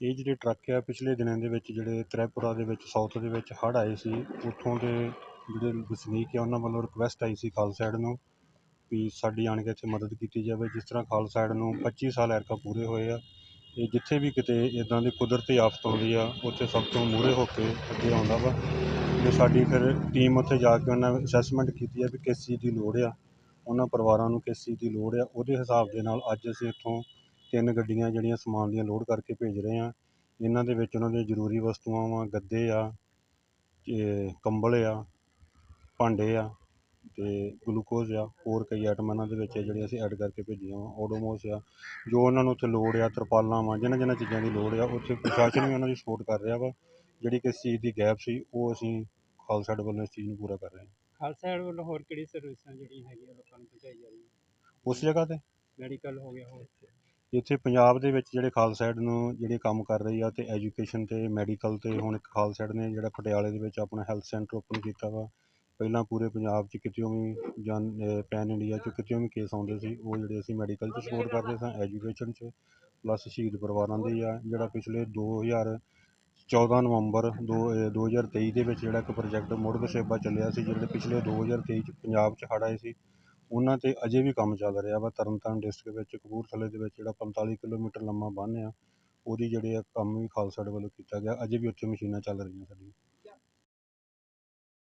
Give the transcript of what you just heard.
ਇਹ ਜਿਹੜੇ ਟਰੱਕ ਆ, ਪਿਛਲੇ ਦਿਨਾਂ ਦੇ ਵਿੱਚ ਜਿਹੜੇ ਤ੍ਰਿਪੁਰਾ ਦੇ ਵਿੱਚ ਸਾਊਥ ਦੇ ਵਿੱਚ ਹੜ੍ਹ ਆਏ ਸੀ, ਉੱਥੋਂ ਦੇ ਜਿਹੜੇ ਵਸਨੀਕ ਆ, ਉਹਨਾਂ ਵੱਲੋਂ ਰਿਕੁਐਸਟ ਆਈ ਸੀ ਖਾਲਸਾ ਏਡ ਨੂੰ ਵੀ ਸਾਡੀ ਆਣ ਕੇ ਇੱਥੇ ਮਦਦ ਕੀਤੀ ਜਾਵੇ। ਜਿਸ ਤਰ੍ਹਾਂ ਖਾਲਸਾ ਏਡ ਨੂੰ 25 ਸਾਲ ਐਰਕਾ ਪੂਰੇ ਹੋਏ ਆ, ਇਹ ਜਿੱਥੇ ਵੀ ਕਿਤੇ ਇੱਦਾਂ ਦੀ ਕੁਦਰਤੀ ਆਫਤ ਆਉਂਦੀ ਆ, ਉੱਥੇ ਸਭ ਤੋਂ ਮੂਹਰੇ ਹੋ ਕੇ ਅੱਗੇ ਆਉਂਦਾ ਵਾ। ਅਤੇ ਸਾਡੀ ਫਿਰ ਟੀਮ ਉੱਥੇ ਜਾ ਕੇ ਉਹਨਾਂ ਅਸੈਸਮੈਂਟ ਕੀਤੀ ਆ ਵੀ ਕਿਸ ਚੀਜ਼ ਦੀ ਲੋੜ ਆ, ਉਹਨਾਂ ਪਰਿਵਾਰਾਂ ਨੂੰ ਕਿਸ ਚੀਜ਼ ਦੀ ਲੋੜ ਆ, ਉਹਦੇ ਹਿਸਾਬ ਦੇ ਨਾਲ ਅੱਜ ਅਸੀਂ ਇੱਥੋਂ ਤਿੰਨ ਗੱਡੀਆਂ ਜਿਹੜੀਆਂ ਸਮਾਨ ਦੀਆਂ ਲੋਡ ਕਰਕੇ ਭੇਜ ਰਹੇ ਆ ਇਹਨਾਂ ਦੇ ਵਿੱਚ ਉਹਨਾਂ ਦੀਆਂ ਜ਼ਰੂਰੀ ਵਸਤੂਆਂ ਵਾ ਗੱਦੇ ਆ ਤੇ ਕੰਬਲ ਆ ਭਾਂਡੇ ਆ ਤੇ ਗਲੂਕੋਜ਼ ਆ ਹੋਰ ਕਈ ਆਈਟਮਾਂ ਇਹਨਾਂ ਦੇ ਵਿੱਚ ਜਿਹੜੀਆਂ ਅਸੀਂ ਐਡ ਕਰਕੇ ਭੇਜੀਆਂ ਵਾ ਓਡੋਮੋਸ ਆ ਜੋ ਉਹਨਾਂ ਨੂੰ ਉੱਥੇ ਲੋੜ ਆ ਤਰਪਾਲਾਂ ਵਾ ਜਿਹਨਾਂ ਜਿਹਨਾਂ ਚੀਜ਼ਾਂ ਦੀ ਲੋੜ ਆ ਉੱਥੇ ਪ੍ਰਸ਼ਾਸਨ ਵੀ ਉਹਨਾਂ ਦੀ ਸਪੋਰਟ ਕਰ ਰਿਹਾ ਵਾ। ਜਿਹੜੀ ਕਿਸ ਚੀਜ਼ ਦੀ ਗੈਪ ਸੀ ਉਹ ਅਸੀਂ ਖਾਲਸਾ ਏਡ ਵੱਲੋਂ ਇਸ ਚੀਜ਼ ਨੂੰ ਪੂਰਾ ਕਰ ਰਹੇ ਹਾਂ। ਖਾਲਸਾ ਏਡ ਵੱਲੋਂ ਹੋਰ ਕਿਹੜੀ ਸਰਵਿਸਾਂ ਜਿਹੜੀਆਂ ਹੈਗੀਆਂ ਲੋਕਾਂ ਨੂੰ ਪਹੁੰਚਾਈ ਜਾ ਰਹੀਆਂ? ਉਸ ਜਗ੍ਹਾ ਤੇ? ਮੈਡੀਕਲ ਹੋ ਗਿਆ ਹੋਰ ਇੱਥੇ ਪੰਜਾਬ ਦੇ ਵਿੱਚ ਜਿਹੜੇ ਖਾਲਸਾ ਏਡ ਨੂੰ ਜਿਹੜੇ ਕੰਮ ਕਰ ਰਹੀ ਆ ਅਤੇ ਐਜੂਕੇਸ਼ਨ ਅਤੇ ਮੈਡੀਕਲ ਤੇ ਹੁਣ ਇੱਕ ਖਾਲਸਾ ਏਡ ਨੇ ਜਿਹੜਾ ਪਟਿਆਲੇ ਦੇ ਵਿੱਚ ਆਪਣਾ ਹੈਲਥ ਸੈਂਟਰ ਓਪਨ ਕੀਤਾ ਵਾ। ਪਹਿਲਾਂ ਪੂਰੇ ਪੰਜਾਬ 'ਚ ਕਿਤੇੋਂ ਵੀ ਜਾਂ ਪੈਨ ਇੰਡੀਆ 'ਚ ਕਿਤੇੋਂ ਵੀ ਕੇਸ ਆਉਂਦੇ ਸੀ, ਉਹ ਜਿਹੜੇ ਅਸੀਂ ਮੈਡੀਕਲ 'ਚ ਸਪੋਰਟ ਕਰਦੇ ਸਾਂ, ਐਜੂਕੇਸ਼ਨ 'ਚ ਪਲੱਸ ਸ਼ਹੀਦ ਪਰਿਵਾਰਾਂ ਦੀ ਆ, ਜਿਹੜਾ ਪਿਛਲੇ 2014 ਨਵੰਬਰ ਦੋ ਦੋ ਹਜ਼ਾਰ ਤੇਈ ਦੇ ਵਿੱਚ ਜਿਹੜਾ ਇੱਕ ਪ੍ਰੋਜੈਕਟ ਮੁੜ ਵਸੇਬਾ ਚੱਲਿਆ ਸੀ, ਜਿਹੜੇ ਪਿਛਲੇ 2023 ਚ ਪੰਜਾਬ 'ਚ ਹੜ੍ਹ ਆਏ ਸੀ ਉਹਨਾਂ ਤੇ ਅਜੇ ਵੀ ਕੰਮ ਚੱਲ ਰਿਹਾ ਵਾ, ਤਰਨਤਾਰਨ ਡਿਸਟ੍ਰਿਕਟ ਵਿੱਚ, ਕਪੂਰਥਲੇ ਦੇ ਵਿੱਚ ਜਿਹੜਾ 45 ਕਿਲੋਮੀਟਰ ਲੰਮਾ ਬੰਨ੍ਹ ਆ, ਉਹਦੀ ਜਿਹੜੇ ਆ ਕੰਮ ਵੀ ਖਾਲਸਾ ਏਡ ਵੱਲੋਂ ਕੀਤਾ ਗਿਆ, ਅਜੇ ਵੀ ਉੱਥੇ ਮਸ਼ੀਨਾਂ ਚੱਲ ਰਹੀਆਂ ਸਾਡੀਆਂ।